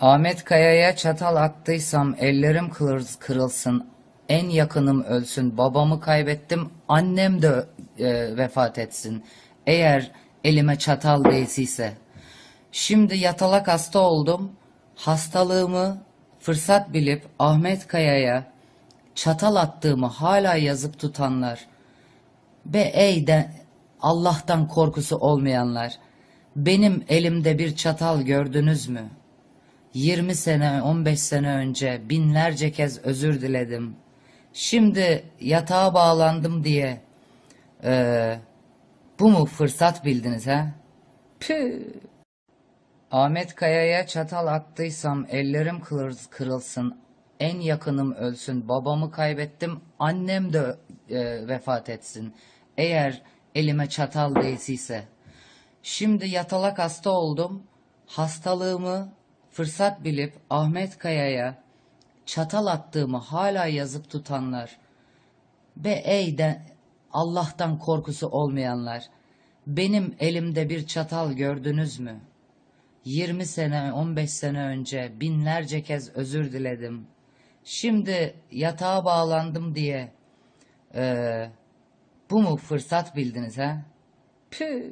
Ahmet Kaya'ya çatal attıysam ellerim kırıl- kırılsın, en yakınım ölsün, babamı kaybettim, annem de e, vefat etsin. Eğer elime çatal değsiyse. Şimdi yatalak hasta oldum, hastalığımı fırsat bilip Ahmet Kaya'ya çatal attığımı hala yazıp tutanlar ve ey de Allah'tan korkusu olmayanlar, benim elimde bir çatal gördünüz mü? 20 sene, 15 sene önce binlerce kez özür diledim. Şimdi yatağa bağlandım diye eee, bu mu fırsat bildiniz ha? Püh! Ahmet Kaya'ya çatal attıysam ellerim kırıl- kırılsın, en yakınım ölsün, babamı kaybettim, annem de e, vefat etsin. Eğer elime çatal değsiyse. Şimdi yatalak hasta oldum, hastalığımı fırsat bilip Ahmet Kaya'ya çatal attığımı hala yazıp tutanlar ve ey de Allah'tan korkusu olmayanlar, benim elimde bir çatal gördünüz mü? 20 sene, 15 sene önce binlerce kez özür diledim. Şimdi yatağa bağlandım diye eee, bu mu fırsat bildiniz ha? Püh!